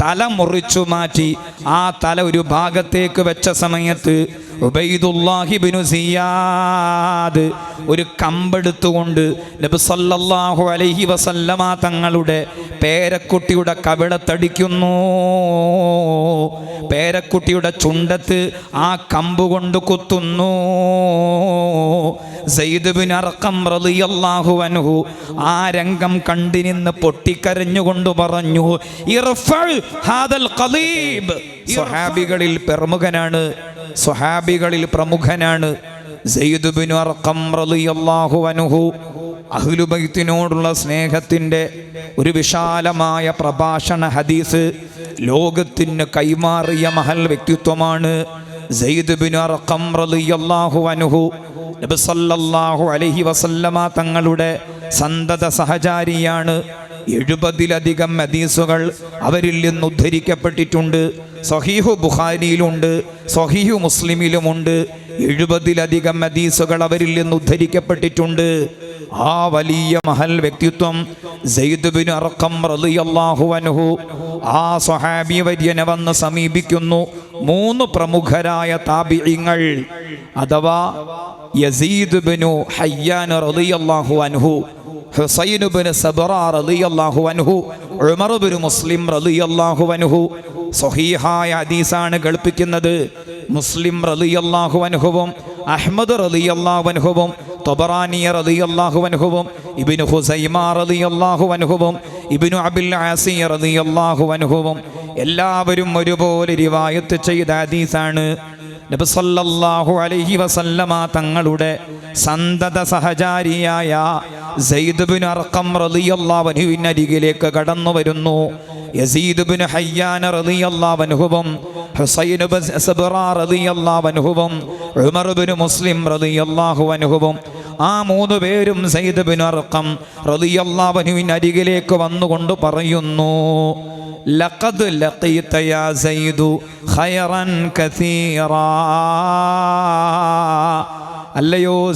തല മുറിച്ചു മാറ്റി ആ തല ഒരു ഭാഗത്തേക്ക് വെച്ച സമയത്ത് സിയാദ് ഒരു കമ്പെടുത്തുകൊണ്ട് നബി സല്ലല്ലാഹു അലൈഹി വസല്ലമ തങ്ങളുടെ പേരക്കുട്ടിയുടെ കവിളത്തടിക്കുന്നു. പേരക്കുട്ടിയുടെ ചുണ്ടത്ത് ആ കമ്പ് കൊണ്ട് കുത്തുന്നു. സയ്യിദ് ബിൻ അർഖം റളിയല്ലാഹു അൻഹു ആ രംഗം കണ്ടിരുന്ന് പൊട്ടിക്കരഞ്ഞുകൊണ്ട് പറഞ്ഞു ഇർഫൽ സ്വഹാബികളിൽ പ്രമുഖനാണ്. സ്വഹാബികളിൽ പ്രമുഖനാണ്. അഹ്ലുബൈത്തിനോടുള്ള സ്നേഹത്തിന്റെ ഒരു വിശാലമായ പ്രഭാഷണ ഹദീസ് ലോകത്തിന് കൈമാറിയ മഹൽ വ്യക്തിത്വമാണ് തങ്ങളുടെ സന്തത സഹചാരിയാണ്. എഴുപതിലധികം ഹദീസുകൾ അവരിൽ നിന്ന് ഉദ്ധരിക്കപ്പെട്ടിട്ടുണ്ട്. സഹീഹു ബുഖാരിയിലുണ്ട് സഹീഹു മുസ്ലിമിലുമുണ്ട്. എഴുപതിലധികം ഹദീസുകൾ അവരിൽ നിന്ന് ഉദ്ധരിക്കപ്പെട്ടിട്ടുണ്ട്. ആ വലിയ മഹൽ വ്യക്തിത്വം സെയ്ദുബിൻ അറക്കം റളിയല്ലാഹു അൻഹു ആ സ്വഹാബി വര്യനെ വന്ന് സമീപിക്കുന്നു. മൂന്ന് പ്രമുഖരായ താബിഇങ്ങൾ അഥവാ യസീദ് ബിനു ഹയ്യാൻ റളിയല്ലാഹു അൻഹു കളിപ്പിക്കുന്നത് സബറ അൻഹു മുസ്ലിം റളിയല്ലാഹു അൻഹു. സ്വഹീഹായ ഹദീസാണ് കേൾപ്പിക്കുന്നത്. മുസ്ലിം റളിയല്ലാഹു അൻഹുവും അഹ്മദ് റളിയല്ലാഹു അൻഹുവും തൊബറാനിയ റളിയല്ലാഹു അൻഹുവും ഇബ്നു ഹുസൈമ അൻഹുവും ഇബ്നു അബിൽ ആസി റളിയല്ലാഹു അൻഹുവും. എല്ലാവരും ഒരുപോലെ രിവായത്ത് ചെയ്ത ഹദീസാണ്. നബി സല്ലല്ലാഹു അലൈഹി വസല്ലമ തങ്ങളുടെ സന്തത സഹചാരിയായ സെയ്ദ് ബിൻ അർഖം റളിയല്ലാഹു അൻഹുവിനരികിലേക്ക് കടന്നു വരുന്നു. യസീദ് ബിൻ ഹയ്യാൻ റളിയല്ലാഹു അൻഹുവും ഹുസൈൻ ബിൻ സബ്റ റളിയല്ലാഹു അൻഹുവും ഉമർ ബിൻ മുസ്ലിം റളിയല്ലാഹു അൻഹുവും ആ മൂന്ന് പേരും സയ്യിദ് ബിൻ അർഖം റളിയല്ലാഹു അൻഹുവിനരികിലേക്ക് വന്നുകൊണ്ട് പറയുന്നു ലഖദ് ലഖീത യാ സയ്യിദു ഖൈറൻ കസീറാ. അല്ലയോ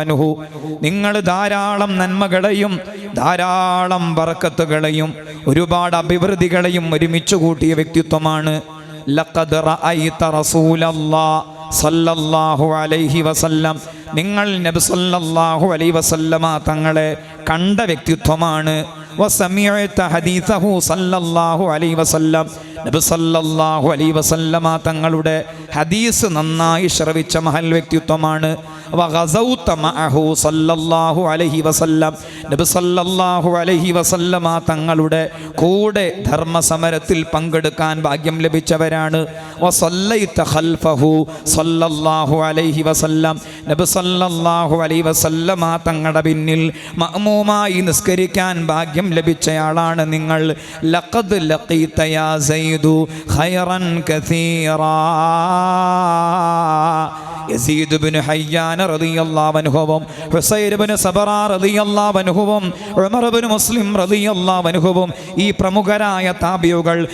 അൻഹു. നിങ്ങൾ ധാരാളം നന്മകളെയും ധാരാളം ബർക്കത്തുകളെയും ഒരുപാട് അഭിവൃദ്ധികളെയും ഒരുമിച്ച് കൂട്ടിയ വ്യക്തിത്വമാണ്. സല്ലല്ലാഹു അലൈഹി വസല്ലം. നിങ്ങൾ നബി സല്ലല്ലാഹു അലൈഹി വസല്ലമ തങ്ങളെ കണ്ട വ്യക്തിത്വമാണ്. വസമിഅത ഹദീസഹു സല്ലല്ലാഹു അലൈഹി വസല്ലം. നബി സല്ലല്ലാഹു അലൈഹി വസല്ലമ തങ്ങളുടെ ഹദീസ് നന്നായി ശ്രവിച്ച മഹൽ വ്യക്തിത്വമാണ് സല്ലല്ലാഹു അലൈഹി വസല്ലം. നബി സല്ലല്ലാഹു അലൈഹി വസല്ലമ തങ്ങളുടെ കൂടെ ധർമ്മസമരത്തിൽ പങ്കെടുക്കാൻ ഭാഗ്യം ലഭിച്ചവരാണ്. സല്ലല്ലാഹു അലൈഹി വസല്ലം. നബി സല്ലല്ലാഹു അലൈഹി വസല്ലമ തങ്ങളുടെ പിന്നിൽ മഅമൂമായി നിസ്കരിക്കാൻ ഭാഗ്യം ലഭിച്ചയാളാണ് നിങ്ങൾ. ലഖദ് ലഖീത ഖൈറൻ കസീറാ. യസീദ് ബിൻ ഹയ്യാൻ റളിയല്ലാഹു അൻഹുവും ഹുസൈൻ ബിൻ സബറ മുസ്ലിം ഈ പ്രമുഖരായ താബിയുകൾ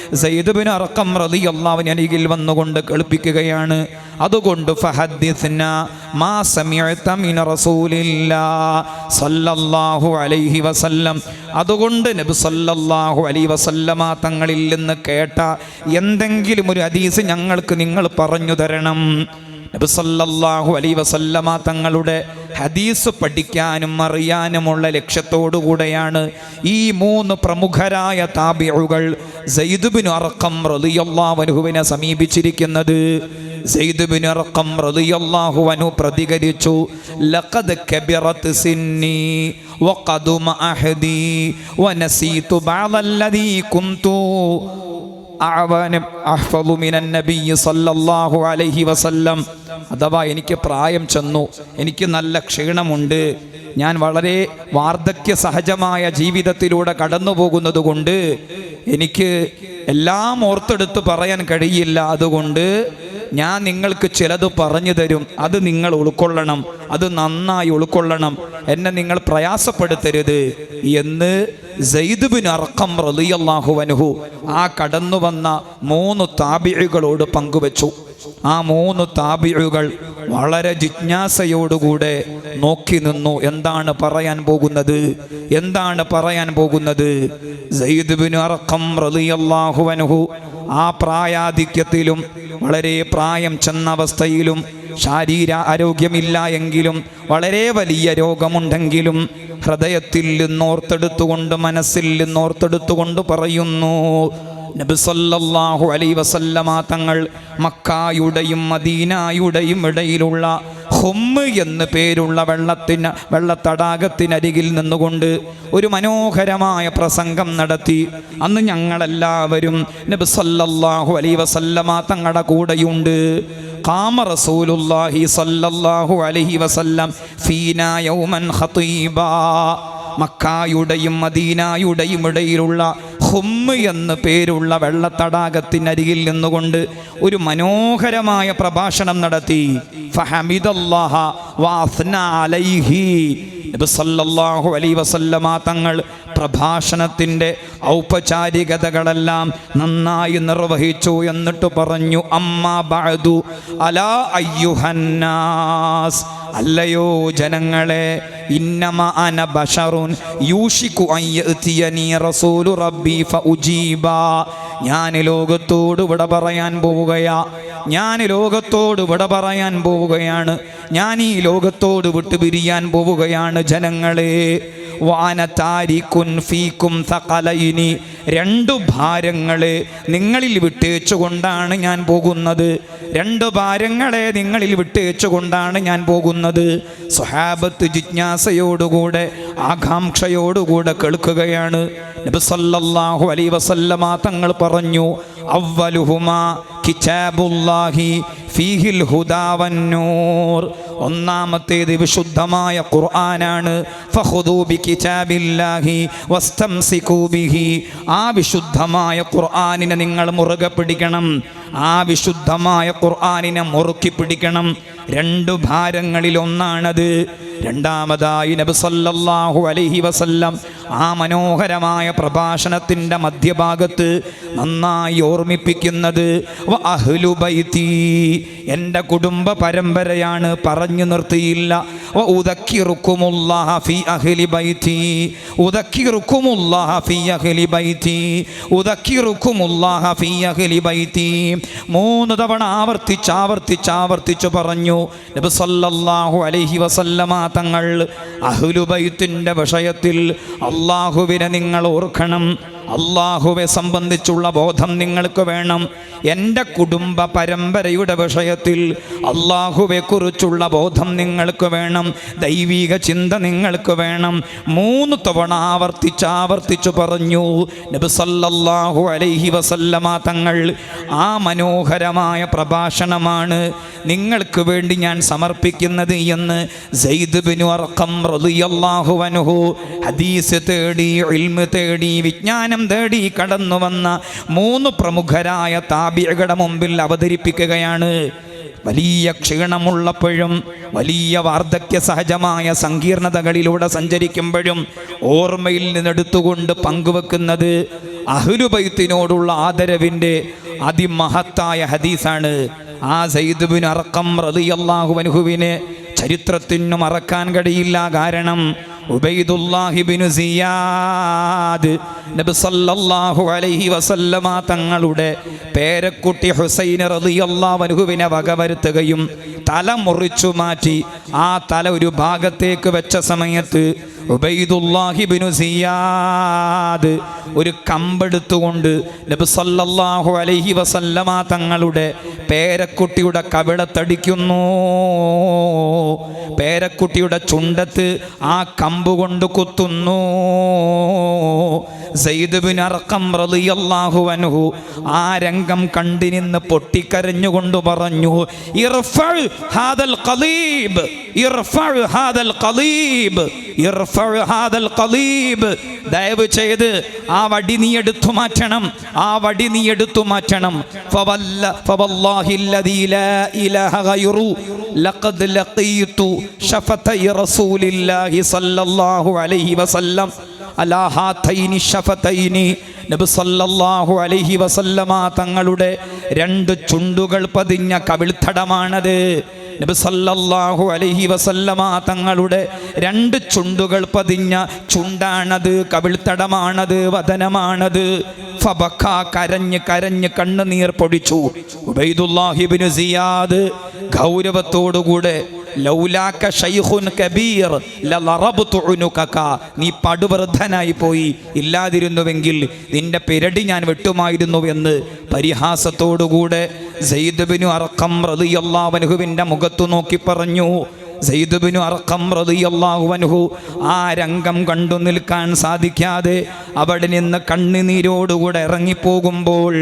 അരികിൽ വന്നുകൊണ്ട് കേൾപ്പിക്കുകയാണ്. അതുകൊണ്ട് മാ മിന റസൂലില്ലാ സല്ലല്ലാഹു അലൈഹി വസല്ലം. അതുകൊണ്ട് നബി സല്ലല്ലാഹു അലൈഹി വസല്ലമ തങ്ങളിൽ നിന്ന് കേട്ട എന്തെങ്കിലും ഒരു ഹദീസ് ഞങ്ങൾക്ക് നിങ്ങൾ പറഞ്ഞു തരണം. നബി സല്ലല്ലാഹു അലൈഹി വസല്ലമ തങ്ങളുടെ ഹദീസ് പഠിക്കാനും അറിയാനുമുള്ള ലക്ഷ്യത്തോടു കൂടെയാണ് ഈ മൂന്ന് പ്രമുഖരായ താബിഉകൾ സയ്യിദ് അറക്കം അൻഹുവിനെ സമീപിച്ചിരിക്കുന്നത്. സയ്യിദ് അറക്കം അൻഹു പ്രതികരിച്ചു ലഖദ് കബിറത്ത് സിന്നി വഖദുമ അഹദി വനസീതു ബഅദല്ലദീ കുന്തു സല്ലല്ലാഹു അലൈഹി വസല്ലം. അഥവാ എനിക്ക് പ്രായം ചെന്നു എനിക്ക് നല്ല ക്ഷീണമുണ്ട് ഞാൻ വളരെ വാർദ്ധക്യ സഹജമായ ജീവിതത്തിലൂടെ കടന്നു പോകുന്നത് കൊണ്ട് എനിക്ക് എല്ലാം ഓർത്തെടുത്ത് പറയാൻ കഴിയില്ല. അതുകൊണ്ട് ഞാൻ നിങ്ങൾക്ക് ചിലത് പറഞ്ഞു തരും. അത് നിങ്ങൾ ഉൾക്കൊള്ളണം. അത് നന്നായി ഉൾക്കൊള്ളണം. എന്നെ നിങ്ങൾ പ്രയാസപ്പെടുത്തരുത്. എന്ന് സെയ്ദുബിൻ അർക്കം റളിയല്ലാഹു അൻഹു ആ കടന്നു വന്ന മൂന്ന് താബിഴുകളോട് പങ്കുവച്ചു. ആ മൂന്ന് താബിഴുകൾ വളരെ ജിജ്ഞാസയോടുകൂടെ നോക്കി നിന്നു. എന്താണ് പറയാൻ പോകുന്നത്? എന്താണ് പറയാൻ പോകുന്നത്? സയ്യിദ് ബിൻ അർഖം റളിയല്ലാഹു അൻഹു ആ പ്രായാധിക്യത്തിലും വളരെ പ്രായം ചെന്ന അവസ്ഥയിലും ശാരീര ആരോഗ്യമില്ല എങ്കിലും വളരെ വലിയ രോഗമുണ്ടെങ്കിലും ഹൃദയത്തിൽ നിന്നോർത്തെടുത്തുകൊണ്ട് മനസ്സിൽ നിന്നോർത്തെടുത്തുകൊണ്ട് പറയുന്നു നബി സല്ലല്ലാഹു അലൈ വസല്ലമ തങ്ങൾ മക്കായുടെയും മദീനായുടെയും ഇടയിലുള്ള ഹൊമ്മ് എന്ന് പേരുള്ള വെള്ളത്തിന് വെള്ളത്തടാകത്തിനരികിൽ നിന്നുകൊണ്ട് ഒരു മനോഹരമായ പ്രസംഗം നടത്തി. അന്ന് ഞങ്ങളെല്ലാവരും നബിസല്ലാഹു അലൈ വസല്ലമ തങ്ങളുടെ കൂടെയുണ്ട്. സല്ലല്ലാഹു അലൈഹി വസല്ലം ഫീനാ യൗമൻ ഖതീബാ. മക്കായുടെയും മദീനായുടെയും ഇടയിലുള്ള ഹുമ്മ് എന്ന് പേരുള്ള വെള്ളത്തടാകത്തിനരികിൽ നിന്നുകൊണ്ട് ഒരു മനോഹരമായ പ്രഭാഷണം നടത്തി. ഫഹമിദല്ലാഹ അലൈഹി നബി സല്ലല്ലാഹു അലൈഹി വസല്ലമ തങ്ങൾ പ്രഭാഷണത്തിന്റെ ഔപചാരികതകളെല്ലാം നന്നായി നിർവഹിച്ചു എന്നിട്ട് പറഞ്ഞു അമ്മ ബഅദു അലാ അയ്യുഹന്നാസ് അല്ലയോ ജനങ്ങളെ ഇന്നമ അന ബഷറുൻ യൂഷിക്കു അയ്യത്തിയനി റസൂലു റബ്ബി ഫഉജീബ. ഞാൻ ലോകത്തോട് ഇവിടെ പറയാൻ പോവുകയാ. ഞാൻ ലോകത്തോട് വിട പറയാൻ പോവുകയാണ്. ഞാൻ ഈ ലോകത്തോട് വിട്ടുപിരിയാൻ പോവുകയാണ് ജനങ്ങളെ. സകലയിനി രണ്ടു ഭാരങ്ങളെ നിങ്ങളിൽ വിട്ടേച്ചുകൊണ്ടാണ് ഞാൻ പോകുന്നത്. രണ്ട് ഭാരങ്ങളെ നിങ്ങളിൽ വിട്ടേച്ചുകൊണ്ടാണ് ഞാൻ പോകുന്നത്. സ്വഹാബത്ത് ജിജ്ഞാസയോടുകൂടെ ആകാംക്ഷയോടുകൂടെ കേൾക്കുകയാണ്. നബി സല്ലല്ലാഹു അലൈഹി വസല്ലമ തങ്ങൾ പറഞ്ഞു അവ്വലുഹുമാ കിതാബുല്ലാഹി ഫീഹിൽ ഹുദാവന്നൂർ. ഒന്നാമത്തേത് വിശുദ്ധമായ ഖുർആനാണ്. ഫഹുദൂബി കിതാബില്ലാഹി വസ്തംസികൂ ബിഹി. ആ വിശുദ്ധമായ ഖുർആനിനെ നിങ്ങൾ മുറുകെ പിടിക്കണം. ആ വിശുദ്ധമായ ഖുർആാനിനെ മുറുക്കി പിടിക്കണം. രണ്ടു ഭാരങ്ങളിൽ ഒന്നാണത് രണ്ടാമതായി നബി സല്ലല്ലാഹു അലൈഹി വസല്ലം ആ മനോഹരമായ പ്രഭാഷണത്തിന്റെ മധ്യഭാഗത്ത് നന്നായി ഓർമ്മിപ്പിക്കുന്നത് എന്റെ കുടുംബ പരമ്പരയാണ് പറഞ്ഞു നിർത്തിയില്ല. ഹഫി അഹലി ബൈത്തി ഉദക്കിറുക്കുമുള്ള ഹഫി അഹ്ലി ബൈത്തി ഉദക്കിറുക്കുമുല്ലാഹ അഹ്ലി ബൈത്തി മൂന്ന് തവണ ആവർത്തിച്ച് ആവർത്തിച്ച് ആവർത്തിച്ച് പറഞ്ഞു. നബി സല്ലല്ലാഹു അലൈഹി വസല്ലമ തങ്ങൾ അഹുലുബൈത്തിന്റെ വിഷയത്തിൽ അള്ളാഹുവിനെ നിങ്ങൾ ഓർക്കണം. അള്ളാഹുവെ സംബന്ധിച്ചുള്ള ബോധം നിങ്ങൾക്ക് വേണം. എന്റെ കുടുംബ പരമ്പരയുടെ വിഷയത്തിൽ അള്ളാഹുവെ കുറിച്ചുള്ള ബോധം നിങ്ങൾക്ക് വേണം. ദൈവിക ചിന്ത നിങ്ങൾക്ക് വേണം. മൂന്ന് തവണ ആവർത്തിച്ച് ആവർത്തിച്ചു പറഞ്ഞു. നബി സല്ലല്ലാഹു അലൈഹി വസല്ലമ തങ്ങൾ ആ മനോഹരമായ പ്രഭാഷണമാണ് നിങ്ങൾക്ക് വേണ്ടി ഞാൻ സമർപ്പിക്കുന്നത് എന്ന് ഹദീസ് തേടി ഇൽമ തേടി വിജ്ഞാനം തേടി കടന്നു വന്ന മൂന്ന് പ്രമുഖരായ താബിയകളുടെ മുമ്പിൽ അവതരിപ്പിക്കുകയാണ്. വലിയ ക്ഷീണമുള്ളപ്പോഴും വലിയ വാർദ്ധക്യ സഹജമായ സങ്കീർണതകളിലൂടെ സഞ്ചരിക്കുമ്പോഴും ഓർമ്മയിൽ നിന്നെടുത്തുകൊണ്ട് പങ്കുവെക്കുന്നത് അഹ്ലുബൈത്തിനോടുള്ള ആദരവിന്റെ അതിമഹത്തായ ഹദീസാണ്. ആ സൈദുബിൻ അറക്കം റളിയല്ലാഹു അൻഹുവിനെ ചരിത്രത്തിനു മറക്കാൻ കഴിയില്ല. കാരണം സിയാദ്. നബി സല്ലല്ലാഹു അലൈഹി വസല്ലമ തങ്ങളുടെ പേരക്കുട്ടി ഹുസൈൻ റളിയല്ലാഹു അൻഹുവിനെ വകവരുത്തുകയും തല മുറിച്ചു മാറ്റി ആ തല ഒരു ഭാഗത്തേക്ക് വെച്ച സമയത്ത് ഉബൈദുല്ലാഹിബിനു സിയാദ് ഒരു കമ്പെടുത്തുകൊണ്ട് നബി സല്ലല്ലാഹു അലൈഹി വസല്ലമ തങ്ങളുടെ പേരക്കുട്ടിയുടെ കവിളത്തടിക്കുന്നു. പേരക്കുട്ടിയുടെ ചുണ്ടത്ത് ആ കമ്പ് കൊണ്ട് കുത്തുന്നു. സയ്യിദ് ബിൻ അർഖം റളിയല്ലാഹു അൻഹു ആ രംഗം കണ്ടിനിന്ന് പൊട്ടിക്കരഞ്ഞുകൊണ്ട് പറഞ്ഞു ഇർഫൽ ഹാദൽ ഖലീബ് ഇർഫൽ ഹാദൽ ഖലീബ് ഖലീബ് ദയവ് ചെയ്ത് ആ വടി നീ എടുത്തു മാറ്റണം. ആ വടി നീ എടുത്തു മാറ്റണം. തങ്ങളുടെ രണ്ട് ചുണ്ടുകൾ പതിഞ്ഞ കവിൾത്തടമാണത്. നബി അലഹി അലൈഹി വസല്ലമ തങ്ങളുടെ രണ്ട് ചുണ്ടുകൾ പതിഞ്ഞ ചുണ്ടാണത് കവിൾത്തടമാണത് വതനമാണത് ഫബക്ക കരഞ്ഞ് കരഞ്ഞ് കണ്ണുനീർ പൊടിച്ചു. ഉബൈദുല്ലാഹിബിന് സിയാദ് ഗൗരവത്തോടുകൂടെ ലൗലാക്ക ഷൈഖുൻ കബീർ നീ പടുവൃദ്ധനായി പോയി. ഇല്ലാതിരുന്നുവെങ്കിൽ നിന്റെ പിരടി ഞാൻ വെട്ടുമായിരുന്നു എന്ന് പരിഹാസത്തോടുകൂടെ സെയ്ദുബിനു അറക്കം റതിയല്ലാവനുഹുവിന്റെ മുഖത്തു നോക്കി പറഞ്ഞു. സെയ്ദുബിനു അറക്കം റളിയല്ലാഹു ആ രംഗം കണ്ടു നിൽക്കാൻ സാധിക്കാതെ അവിടെ നിന്ന് കണ്ണുനീരോടുകൂടെ ഇറങ്ങിപ്പോകുമ്പോൾ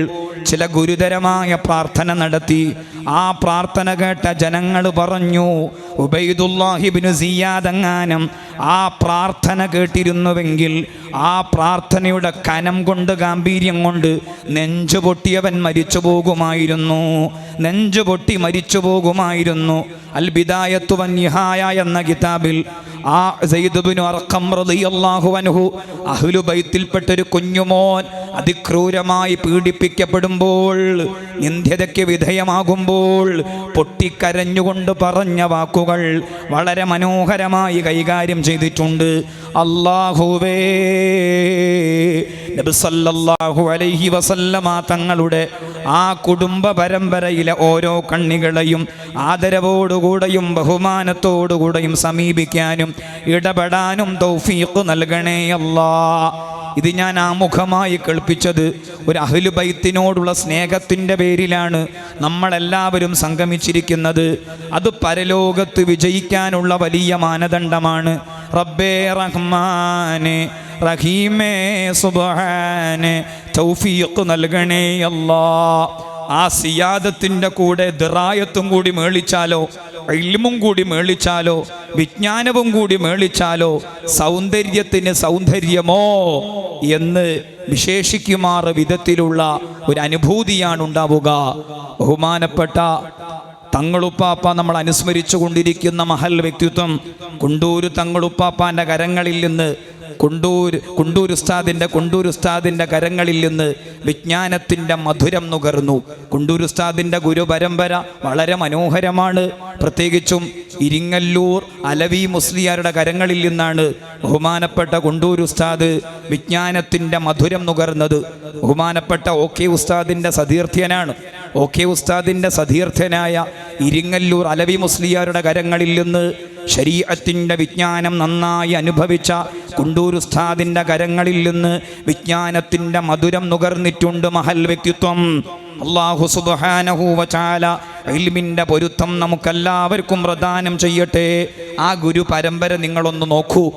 ചില ഗുരുതരമായ പ്രാർത്ഥന നടത്തി. ആ പ്രാർത്ഥന കേട്ട ജനങ്ങൾ പറഞ്ഞു ഉബൈദുല്ലാഹിബിനു സിയാദങ്ങാനം ആ പ്രാർത്ഥന കേട്ടിരുന്നുവെങ്കിൽ ആ പ്രാർത്ഥനയുടെ കനം കൊണ്ട് ഗാംഭീര്യം കൊണ്ട് നെഞ്ചു പൊട്ടിയവൻ മരിച്ചു പോകുമായിരുന്നു. നെഞ്ചു പൊട്ടി മരിച്ചു പോകുമായിരുന്നു. അൽബിദായത്തുവൻ നിഹായ എന്ന കിതാബിൽ ആ സയ്യിദ്ബിനു അർഖം റളിയല്ലാഹു അൻഹു അഹ്ലു ബൈത്തിൽപ്പെട്ടൊരു കുഞ്ഞുമോൻ അതിക്രൂരമായി പീഡിപ്പിക്കപ്പെടുമ്പോൾ നിന്ദ്യതയ്ക്ക് വിധേയമാകുമ്പോൾ പൊട്ടിക്കരഞ്ഞുകൊണ്ട് പറഞ്ഞ വാക്കുകൾ വളരെ മനോഹരമായി കൈകാര്യം ചെയ്തിട്ടുണ്ട്. അള്ളാഹുവേ സല്ലല്ലാഹു അലൈഹി വസല്ലമ തങ്ങളുടെ ആ കുടുംബ പരമ്പരയിലെ ഓരോ കണ്ണികളെയും ആദരവോടുകൂടെയും ബഹുമാനത്തോടുകൂടെയും സമീപിക്കാനും ഇടപെടാനും തൗഫീഖ് നൽകണേ അല്ലാ. ഇത് ഞാൻ ആമുഖമായി കേൾപ്പിച്ചത് ഒരു അഹ്ലുബൈത്തിനോടുള്ള സ്നേഹത്തിന്റെ പേരിലാണ് നമ്മളെല്ലാവരും സംഗമിച്ചിരിക്കുന്നത്. അത് പരലോകത്ത് വിജയിക്കാനുള്ള വലിയ മാനദണ്ഡമാണ്. റബ്ബേ റഹ്മാനെ റഹീമേ സുബാന് തൗഫീഖ് നൽകണേ അല്ലാ. ആ സിയാദത്തിന്റെ കൂടെ ദിറായത്തും കൂടി മേളിച്ചാലോ ഇൽമും കൂടി മേളിച്ചാലോ വിജ്ഞാനവും കൂടി മേളിച്ചാലോ സൗന്ദര്യത്തിന് സൗന്ദര്യമോ എന്ന് വിശേഷിക്കുമാറ് വിധത്തിലുള്ള ഒരു അനുഭൂതിയാണ് ഉണ്ടാവുക. ബഹുമാനപ്പെട്ട തങ്ങളുപ്പാപ്പ നമ്മൾ അനുസ്മരിച്ചു കൊണ്ടിരിക്കുന്ന മഹൽ വ്യക്തിത്വം കുണ്ടൂര് തങ്ങളുപ്പാപ്പാന്റെ കരങ്ങളിൽ നിന്ന് കുണ്ടൂർ കുണ്ടൂർ ഉസ്താദിന്റെ കുണ്ടൂർ ഉസ്താദിന്റെ കരങ്ങളിൽ നിന്ന് വിജ്ഞാനത്തിന്റെ മധുരം നുകർന്നു. കുണ്ടൂർ ഉസ്താദിന്റെ ഗുരുപരമ്പര വളരെ മനോഹരമാണ്. പ്രത്യേകിച്ചും ഇരിങ്ങല്ലൂർ അലവി മുസ്ലിയാരുടെ കരങ്ങളിൽ നിന്നാണ് ബഹുമാനപ്പെട്ട കൊണ്ടൂർ ഉസ്താദ് വിജ്ഞാനത്തിന്റെ മധുരം നുകർന്നത്. ബഹുമാനപ്പെട്ട ഒ കെ ഉസ്താദിന്റെ സതീർത്ഥ്യനാണ്. ഒ കെ ഉസ്താദിന്റെ സതീർത്ഥ്യനായ ഇരിങ്ങല്ലൂർ അലവി മുസ്ലിയാരുടെ കരങ്ങളിൽ നിന്ന് ശരീരത്തിന്റെ വിജ്ഞാനം നന്നായി അനുഭവിച്ച കുണ്ടൂർ ഉസ്താദിന്റെ കരങ്ങളിൽ നിന്ന് വിജ്ഞാനത്തിന്റെ മധുരം നുകർന്നിട്ടുണ്ട് മഹൽ വ്യക്തിത്വം. അള്ളാഹു സുബ്ഹാനഹു വചാല ഇൽമിന്റെ പൊരുത്തം നമുക്കെല്ലാവർക്കും പ്രദാനം ചെയ്യട്ടെ. ആ ഗുരു പരമ്പര നിങ്ങളൊന്ന് നോക്കൂ.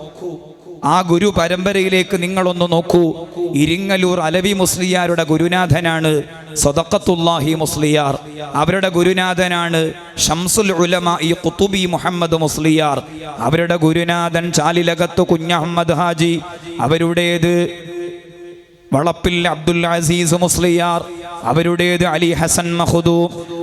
ആ ഗുരു പരമ്പരയിലേക്ക് നിങ്ങളൊന്ന് നോക്കൂ. ഇരിങ്ങലൂർ അലവി മുസ്ലിയാരുടെ ഗുരുനാഥനാണ്. സദക്കത്തുല്ലാഹി മുസ്ലിയാർ. അവരുടെ ഗുരുനാഥനാണ് ഷംസുൽ ഉലമ ഈ കുത്തുബി മുഹമ്മദ് മുസ്ലിയാർ. അവരുടെ ഗുരുനാഥൻ ചാലിലകത്ത് കുഞ്ഞഹമ്മദ് ഹാജി. അവരുടേത് വളപ്പിൽ അബ്ദുൽ അസീസ് മുസ്ലിയാർ. അവരുടേത് അലി ഹസൻ മഹുദൂ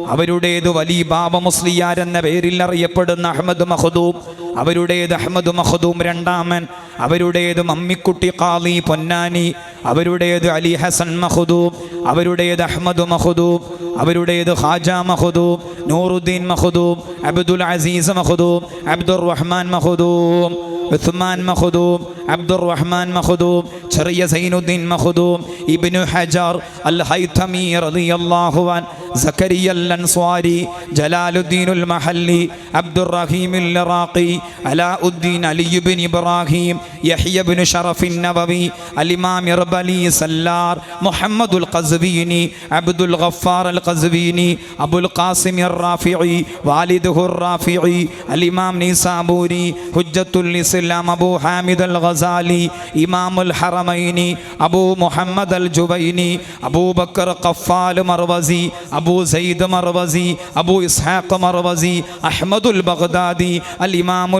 അവരുടേത് വലി ബാബ മുസ്ലിയാർ എന്ന പേരിൽ അറിയപ്പെടുന്ന അഹമ്മദ് മഹദൂം അവരുടേത് അഹമ്മദ് മഹദൂം രണ്ടാമൻ അവരുടേത് മമ്മിക്കുട്ടി കാളി പൊന്നാനി അവരുടേത് അലി ഹസൻ മഹദൂം അവരുടേത് അഹമ്മദ് മഹദൂം അവരുടേത് ഹാജ മഹദൂം നൂറുദ്ദീൻ മഹദൂം അബ്ദുൽ അസീസ് മഹദൂം അബ്ദുർ റഹ്മാൻ മഹദൂം ഉസ്മാൻ മഖദൂം അബ്ദുർ റഹ്മാൻ മഖദൂം ചെറിയ Zainuddin Makhdoom Ibn Hajar al Haytami റളിയല്ലാഹു അൻ Zakariya al Ansari Jalaluddin al Mahalli Abdur Rahim Iraqi Alauddin അലിയുബിൻ Ibrahim യഹിയബിൻ ഷറഫിൻ നബവി അലിമാം ഇർബലി സല്ലാർ മുഹമ്മദുൽ ഖസ്വീനി Abdul Ghaffar al Qazwini Abul Qasim ഇറാഫിഇ വാലിദുഹു ഇറാഫിഇ അലിമാം നിസാബൂരി ഹുജ്ജത്തുൽ ഇസ്ലാം അബൂ ഹാമിദ് അൽ ഗസാലി ഇമാമുൽ ഹറമൈനി അബൂ മുഹമ്മദ് അൽ ജുബൈനി അബൂബക്കർ ഖഫാൽ മർവസി അബൂ സയ്യിദ് മർവസി അബൂ ഇസ്ഹാഖ് മർവസി അഹ്മദുൽ ബഗ്ദാദി അൽ ഇമാം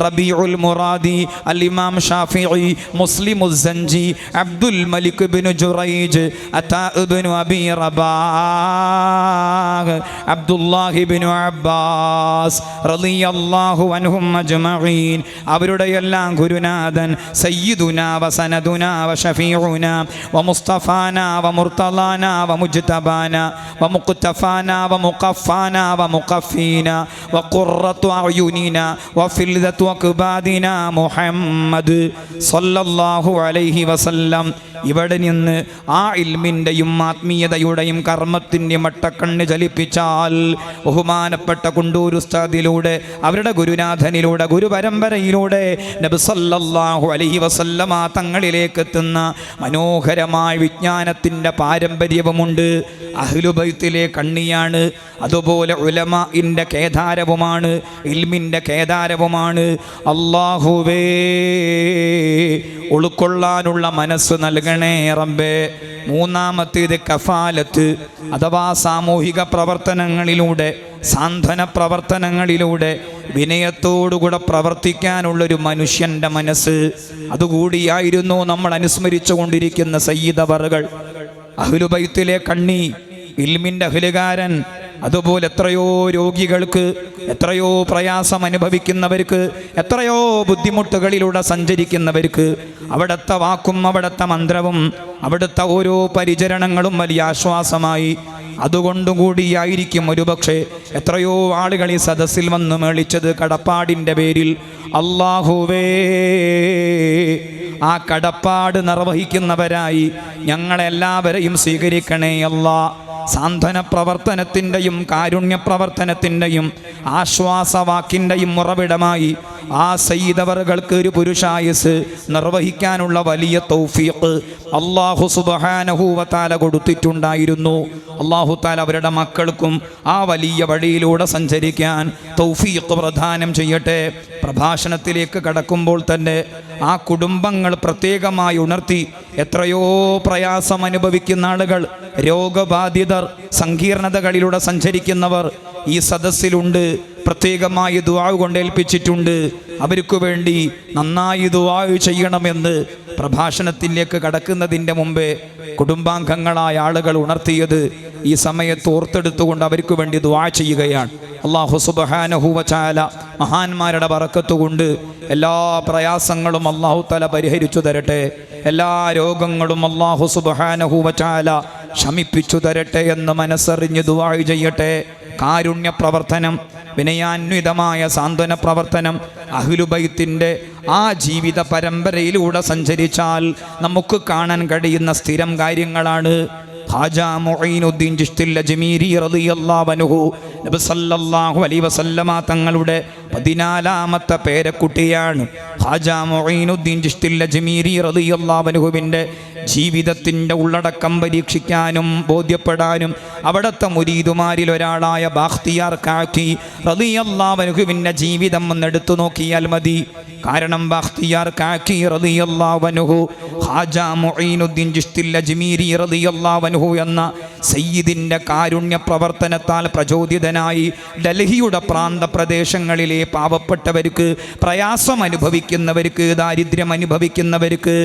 റബീഉൽ മുറാദി അൽ ഇമാം ഷാഫിഈ മുസ്ലിം الزنجي عبد الملك بن جريج عطاء بن أبي رباح عبد الله بن عباس رضي الله عنهم أجمعين അവരുടെ എല്ലാം ഗുരുനാഥൻ സയ്യിദുന വസനദുന വഷഫീഉന വമുസ്തഫാന വമുർത്തലാന വമുജ്തബാന വമുഖ്തഫാന വമുഖഫാന വമുഖഫീന വഖുറത്തു അയുനിന വഫിൽദത്തു محمد മുഹമ്മദ് الله عليه وسلم. ഇവിടെ നിന്ന് ആ ഇൽമിന്റെയും ആത്മീയതയുടെയും കർമ്മത്തിന്റെ മട്ടക്കണ്ണ് ചലിപ്പിച്ചാൽ ബഹുമാനപ്പെട്ട കുണ്ടൂർ ഉസ്താദിലൂടെ അവരുടെ ഗുരുനാഥനിലൂടെ ഗുരുപരമ്പരയിലൂടെ നബ്സല്ലാഹു അലൈഹി വസല്ലമ തങ്ങളിലേക്ക് എത്തുന്ന മനോഹരമായ വിജ്ഞാനത്തിന്റെ പാരമ്പര്യവുമുണ്ട്. അഹ്ലുബൈത്തിലെ കണ്ണിയാണ്. അതുപോലെ ഉലമ ഇന്റെ കേദാരവുമാണ്. ഇൽമിന്റെ കേദാരവുമാണ്. അള്ളാഹുവേ ഉൾക്കൊള്ളാനുള്ള മനസ്സ് നൽകണേ റബ്ബേ. മൂന്നാമത്തേത് കഫാലത്ത് അഥവാ സാമൂഹിക പ്രവർത്തനങ്ങളിലൂടെ സാന്ത്വന പ്രവർത്തനങ്ങളിലൂടെ വിനയത്തോടുകൂടെ പ്രവർത്തിക്കാനുള്ളൊരു മനുഷ്യന്റെ മനസ്സ്. അതുകൂടിയായിരുന്നു നമ്മൾ അനുസ്മരിച്ചു കൊണ്ടിരിക്കുന്ന സയ്യിദവറുകൾ അഹ്ലുബൈത്തിലെ കണ്ണി ഇൽമിന്റെ അഖിലുകാരൻ അതുപോലെ എത്രയോ രോഗികൾക്ക് എത്രയോ പ്രയാസം അനുഭവിക്കുന്നവർക്ക് എത്രയോ ബുദ്ധിമുട്ടുകളിലൂടെ സഞ്ചരിക്കുന്നവർക്ക് അവിടുത്തെ വാക്കും അവിടുത്തെ മന്ത്രവും അവിടുത്തെ ഓരോ പരിചരണങ്ങളും വലിയ ആശ്വാസമായി. അതുകൊണ്ടുകൂടിയായിരിക്കും ഒരുപക്ഷെ എത്രയോ ആളുകൾ ഈ സദസ്സിൽ വന്ന് മേളിച്ചത് കടപ്പാടിന്റെ പേരിൽ. അള്ളാഹുവേ ആ കടപ്പാട് നിർവഹിക്കുന്നവരായി ഞങ്ങളെല്ലാവരെയും സ്വീകരിക്കണേ അല്ലാ സാന്ത്വന പ്രവർത്തനത്തിന്റെയും കാരുണ്യ പ്രവർത്തനത്തിന്റെയും ആശ്വാസവാക്കിന്റെയും ഉറവിടമായി ആ സയ്യിദവറുകൾക്ക് ഒരു പുരുഷായുസ് നിർവഹിക്കാനുള്ള വലിയ തൗഫീഖ് അള്ളാഹു സുബഹാനഹൂവത്താല കൊടുത്തിട്ടുണ്ടായിരുന്നു. അള്ളാഹു താല അവരുടെ മക്കൾക്കും ആ വലിയ വഴിയിലൂടെ സഞ്ചരിക്കാൻ തൗഫീഖ് പ്രദാനം ചെയ്യട്ടെ. പ്രഭാഷണത്തിലേക്ക് കടക്കുമ്പോൾ തന്നെ ആ കുടുംബങ്ങൾ പ്രത്യേകമായി ഉണർത്തി എത്രയോ പ്രയാസം അനുഭവിക്കുന്ന ആളുകൾ രോഗബാധിതർ സങ്കീർണതകളിലൂടെ സഞ്ചരിക്കുന്നവർ ഈ സദസ്സിലുണ്ട്. പ്രത്യേകമായി ദുവാവ് കൊണ്ടേൽപ്പിച്ചിട്ടുണ്ട്. അവർക്ക് വേണ്ടി നന്നായി ദുവാവ് ചെയ്യണമെന്ന് പ്രഭാഷണത്തിലേക്ക് കടക്കുന്നതിന്റെ മുമ്പേ കുടുംബാംഗങ്ങളായ ആളുകൾ ഉണർത്തിയത് ഈ സമയത്ത് ഓർത്തെടുത്തുകൊണ്ട് അവർക്ക് വേണ്ടി ദ്വാ ചെയ്യുകയാണ്. അള്ളാഹു സുബഹാനഹുവചാല മഹാന്മാരുടെ വറക്കത്തുകൊണ്ട് എല്ലാ പ്രയാസങ്ങളും അള്ളാഹു തല പരിഹരിച്ചു തരട്ടെ. എല്ലാ രോഗങ്ങളും അള്ളാഹു സുബഹാനഹുവചാല ശമിപ്പിച്ചു തരട്ടെ എന്ന് മനസ്സറിഞ്ഞ് ദുവാ ചെയ്യട്ടെ. കാരുണ്യ പ്രവർത്തനം വിനയാന്വിതമായ സാന്ത്വന പ്രവർത്തനം അഹ്ലുബൈത്തിന്റെ ആ ജീവിത പരമ്പരയിലൂടെ സഞ്ചരിച്ചാൽ നമുക്ക് കാണാൻ കഴിയുന്ന സ്ഥിരം കാര്യങ്ങളാണ്. ചിശ്തിൽ ജമീരി റളിയല്ലാഹു അൻഹു. നബി സല്ലല്ലാഹു അലൈഹി വസല്ലമ തങ്ങളുടെ പതിനാലാമത്തെ പേരക്കുട്ടിയാണ് ഖാജ മുഈനുദ്ദീൻ ചിശ്തിൽ ജമീരി റളിയല്ലാഹു അൻഹുവിന്റെ ജീവിതത്തിന്റെ ഉള്ളടക്കം പരീക്ഷിക്കാനും ബോധ്യപ്പെടാനും അവിടുത്തെ മുരീദുമാരിൽ ഒരാളായ ബാഖ്തിയാർ കാക്കി റളിയല്ലാഹുവിന്റെ ജീവിതം ഒന്ന് എടുത്തു നോക്കിയാൽ മതി. കാരണം ബാഖ്തിയാർ കാക്കി റളിയല്ലാഹു ഖാജ മുഈനുദ്ദീൻ ചിശ്തിൽ ജമീരി റളിയല്ലാഹു എന്ന സയ്യിദിന്റെ കാരുണ്യ പ്രവർത്തനത്താൽ പ്രചോദിതനായി ഡൽഹിയുടെ പ്രാന്ത പ്രദേശങ്ങളിലെ പാവപ്പെട്ടവർക്ക് പ്രയാസം അനുഭവിക്കുന്നവർക്ക് ദാരിദ്ര്യം അനുഭവിക്കുന്നവർക്ക്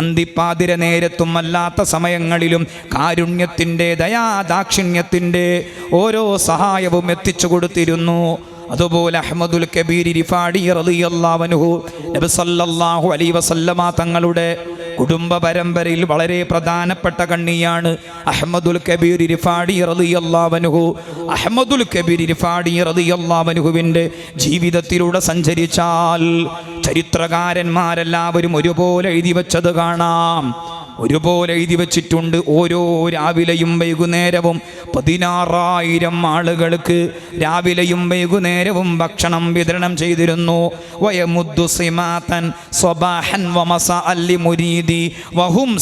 അന്തിപ്പാതിര നേരത്തും അല്ലാത്ത സമയങ്ങളിലും കാരുണ്യത്തിന്റെ ദയാദാക്ഷിണ്യത്തിന്റെ ഓരോ സഹായവും എത്തിച്ചു കൊടുത്തിരുന്നു. അതുപോലെ അഹമ്മദുൽ കബീർ റിഫാഡി റളിയല്ലാഹു നബി സല്ലല്ലാഹു അലൈഹി വസല്ലമ തങ്ങളുടെ കുടുംബ പരമ്പരയിൽ വളരെ പ്രധാനപ്പെട്ട കണ്ണിയാണ് അഹമ്മദുൽ കബീർ റിഫാഡി റളിയല്ലാഹു അഹമ്മദുൽ കബീർ റിഫാഡി റതിയല്ലാവനുഹുവിന്റെ ജീവിതത്തിലൂടെ സഞ്ചരിച്ചാൽ ചരിത്രകാരന്മാരെല്ലാവരും ഒരുപോലെ എഴുതി വച്ചത് കാണാം. ഒരുപോലെ എഴുതി വച്ചിട്ടുണ്ട് ഓരോ രാവിലെയും വൈകുന്നേരവും പതിനാറായിരം ആളുകൾക്ക് രാവിലെയും വൈകുന്നേരവും ഭക്ഷണം വിതരണം ചെയ്തിരുന്നു. വയമുദ്ദു സിമാതൻ സ്വബാഹൻ വമസ അല്ലി മുരീദി വഹും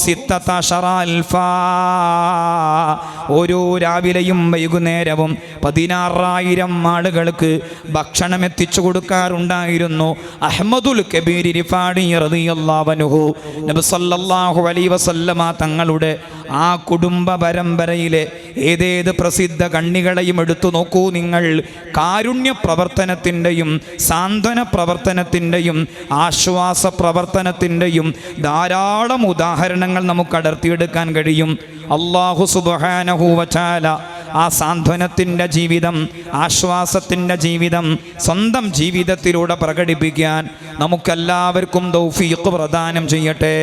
ഓരോ രാവിലെയും വൈകുന്നേരവും പതിനാറായിരം ആളുകൾക്ക് ഭക്ഷണം എത്തിച്ചു കൊടുക്കാറുണ്ടായിരുന്നു. അഹമ്മദുൽ കബീരി റിഫാഡി റളിയല്ലാഹു അൻഹു നബി സല്ലല്ലാഹു അലൈഹി വസല്ലമ തങ്ങളുടെ ആ കുടുംബ പരമ്പരയിലെ ഏതേത് പ്രസിദ്ധ കണ്ണികളെയും എടുത്തു നോക്കൂ നിങ്ങൾ. കാരുണ്യ പ്രവർത്തനത്തിന്റെയും സാന്ത്വന പ്രവർത്തനത്തിന്റെയും ആശ്വാസ പ്രവർത്തനത്തിന്റെയും ധാരാളം ഉദാഹരണങ്ങൾ നമുക്ക് അടർത്തിയെടുക്കാൻ കഴിയും. അള്ളാഹു സുബഹാനഹൂവചാല ആ സാന്ത്വനത്തിന്റെ ജീവിതം ആശ്വാസത്തിന്റെ ജീവിതം സ്വന്തം ജീവിതത്തിലൂടെ പ്രകടിപ്പിക്കാൻ നമുക്കെല്ലാവർക്കും ദൗഫീഖ് പ്രദാനം ചെയ്യട്ടെ.